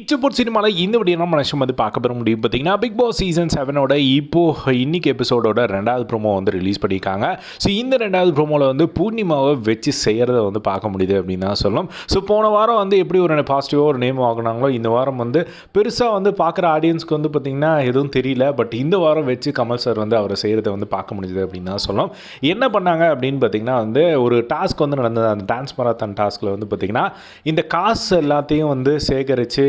இச்சப்போட் சினிமாவில் இந்த வீடியோ நம்ம நிமிஷம் வந்து பார்க்க பெற முடியும் பார்த்தீங்கன்னா பிக் பாஸ் சீசன் செவனோட இப்போ இன்னைக்கு எபிசோடோட ரெண்டாவது ப்ரோமோ வந்து ரிலீஸ் பண்ணியிருக்காங்க. ஸோ இந்த ரெண்டாவது ப்ரோமோவில் வந்து பூர்ணிமாவை வச்சு செய்கிறத வந்து பார்க்க முடியுது அப்படின்னு தான் சொல்லணும். ஸோ போன வாரம் வந்து எப்படி ஒரு பாசிட்டிவாக ஒரு நேம் வாங்கினாங்களோ இந்த வாரம் வந்து பெருசாக வந்து பார்க்குற ஆடியன்ஸ்க்கு வந்து பார்த்திங்கன்னா எதுவும் தெரியல. பட் இந்த வாரம் வச்சு கமல் சார் வந்து அவரை செய்கிறத வந்து பார்க்க முடியுது அப்படின்னு தான் சொல்லணும். என்ன பண்ணாங்க அப்படின்னு பார்த்தீங்கன்னா வந்து ஒரு டாஸ்க் வந்து நடந்தது. அந்த டான்ஸ் மராத்தான் டாஸ்கில் வந்து பார்த்திங்கன்னா இந்த காசு எல்லாத்தையும் வந்து சேகரித்து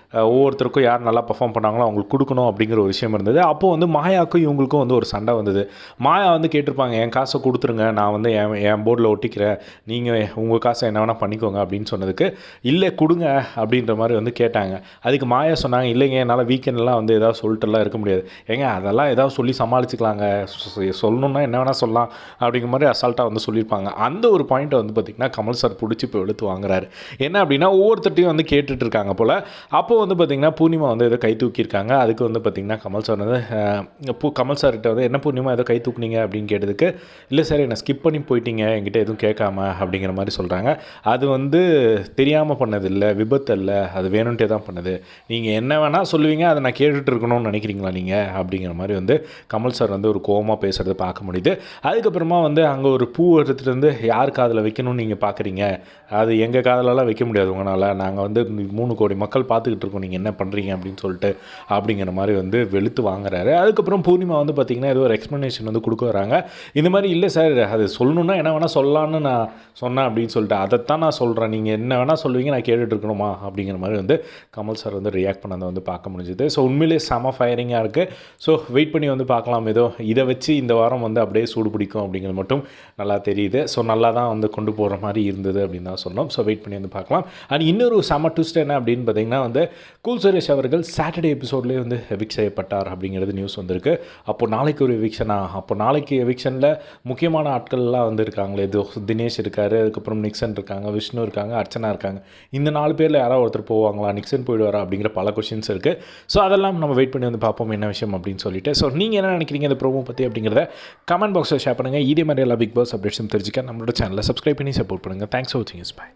ஒவ்வொருத்தருக்கும் யார் நல்லா பர்ஃபார்ம் பண்ணாங்களோ அவங்களுக்கு கொடுக்கணும் அப்படிங்கிற ஒரு விஷயம் இருந்தது. அப்போது வந்து மாயாவுக்கும் இவங்களுக்கும் வந்து ஒரு சண்டை வந்தது. மாயா வந்து கேட்டிருப்பாங்க என் காசை கொடுத்துருங்க நான் வந்து என் என் போர்டில் ஒட்டிக்கிறேன். நீங்கள் உங்கள் காசை என்ன வேணால் பண்ணிக்கோங்க அப்படின்னு சொன்னதுக்கு இல்லை கொடுங்க அப்படின்ற மாதிரி வந்து கேட்டாங்க. அதுக்கு மாயா சொன்னாங்க இல்லைங்க என்னால் வீக்கெண்ட்லாம் வந்து ஏதாவது சொல்லிட்டுலாம் இருக்க முடியாது. ஏங்க அதெல்லாம் ஏதாவது சொல்லி சமாளிச்சுக்கலாங்க. சொ- சொல்லணும்னா என்ன வேணால் சொல்லலாம் அப்படிங்கிற மாதிரி அசால்ட்டாக வந்து சொல்லியிருப்பாங்க. அந்த ஒரு பாயிண்ட்டை வந்து பார்த்திங்கன்னா கமல் சார் பிடிச்சி இப்போ எடுத்து வாங்குறாரு. என்ன அப்படின்னா ஒவ்வொருத்தட்டையும் வந்து கேட்டுட்ருக்காங்க போல். அப்போ வந்து பார்த்திங்கன்னா பூர்ணிமா வந்து ஏதோ கை தூக்கியிருக்காங்க. அதுக்கு வந்து பார்த்திங்கன்னா கமல் சார் வந்து பூ கமல் சார்கிட்ட வந்து என்ன பூர்ணிமா ஏதோ கை தூக்குனீங்க? அப்படின்னு கேட்டதுக்கு இல்லை சார் என்னை ஸ்கிப் பண்ணி போயிட்டீங்க. என்கிட்ட எதுவும் கேட்காம அப்படிங்கிற மாதிரி சொல்கிறாங்க அது வந்து தெரியாமல் பண்ணதில்லை விபத்து இல்லை அது வேணும்ட்டே தான் பண்ணுது. நீங்கள் என்ன வேணால் சொல்லுவீங்க அதை நான் கேட்டுட்டு இருக்கணும்னு நினைக்கிறீங்களா நீங்கள் அப்படிங்கிற மாதிரி வந்து கமல் சார் வந்து ஒரு கோவமாக பேசுகிறத பார்க்க முடியுது. அதுக்கப்புறமா வந்து அங்கே ஒரு பூ எடுத்துகிட்டு வந்து யார் காதில் வைக்கணும்னு நீங்கள் பார்க்குறீங்க அது எங்கள் காதலெல்லாம் வைக்க முடியாது உங்களால். நாங்கள் வந்து மூணு கோடி மக்கள் பார்த்துக்கிட்டு இருக்கும். நீங்கள் என்ன பண்ணுறீங்க அப்படின்னு சொல்லிட்டு அப்படிங்கிற மாதிரி வந்து வெளுத்து வாங்குறாரு. அதுக்கப்புறம் பூர்ணிமா வந்து பார்த்திங்கன்னா ஏதோ ஒரு எக்ஸ்ப்ளனேஷன் வந்து கொடுக்க வராங்க. இந்த மாதிரி இல்லை சார் அது சொல்லணுன்னா என்ன வேணால் சொல்லலான்னு நான் சொன்னேன் அப்படின்னு சொல்லிட்டு அதைத்தான் நான் சொல்கிறேன் நீங்கள் என்ன வேணால் சொல்லுவீங்க நான் கேட்டுட்டு இருக்கணுமா அப்படிங்கிற மாதிரி வந்து கமல் சார் வந்து ரியாக்ட் பண்ணதை வந்து பார்க்க முடிஞ்சுது. ஸோ உண்மையிலேயே செம ஃபயரிங்காக இருக்குது ஸோ வெயிட் பண்ணி வந்து பார்க்கலாம். ஏதோ இதை வச்சு இந்த வாரம் வந்து அப்படியே சூடு பிடிக்கும் அப்படிங்கிறது மட்டும் நல்லா தெரியுது. ஸோ நல்லா தான் வந்து கொண்டு போகிற மாதிரி இருந்தது அப்படின்னு தான் சொன்னோம். ஸோ வெயிட் பண்ணி வந்து பார்க்கலாம். அண்ட் இன்னொரு செம ட்விஸ்ட் என்ன அப்படின்னு பார்த்தீங்கன்னா வந்து கூல் சுரேஷ் அவர்கள் சாட்டர்டே எபிசோட்லேயே வந்து எவிக் செய்யப்பட்டார் அப்படிங்கிறது நியூஸ் வந்திருக்கு. அப்போ நாளைக்கு ஒரு எவிக்ஷனா அப்போ நாளைக்கு எவிக்ஷனில் முக்கியமான ஆட்கள்லாம் வந்து இருக்காங்களே. இது தினேஷ் இருக்கார் அதுக்கப்புறம் நிக்சன் இருக்காங்க விஷ்ணு இருக்காங்க அர்ச்சனா இருக்காங்க. இந்த நாலு பேரில் யாராவது ஒருத்தர் போவாங்களா? நிக்சன் போயிடுவாரா? அப்படிங்கிற பல கொஷின்ஸ் இருக்குது ஸோ அதெல்லாம் நம்ம வெயிட் பண்ணி வந்து பார்ப்போம் என்ன விஷயம் அப்படின்னு சொல்லிட்டு. ஸோ நீங்கள் என்ன நினைக்கிறீங்க இந்த ப்ரோமோ பற்றி அப்படிங்கிறத கமெண்ட் பாக்ஸில் ஷேர் பண்ணுங்கள் இதே மாதிரி எல்லா பிக் பாஸ் அப்டேட்ஸும் தெரிஞ்சுக்க நம்மளோட சேனலை சப்ஸ்கிரைப் பண்ணி சப்போர்ட் பண்ணுங்கள் தேங்க்ஸ் ஃபார் வாட்சிங் இஸ் பை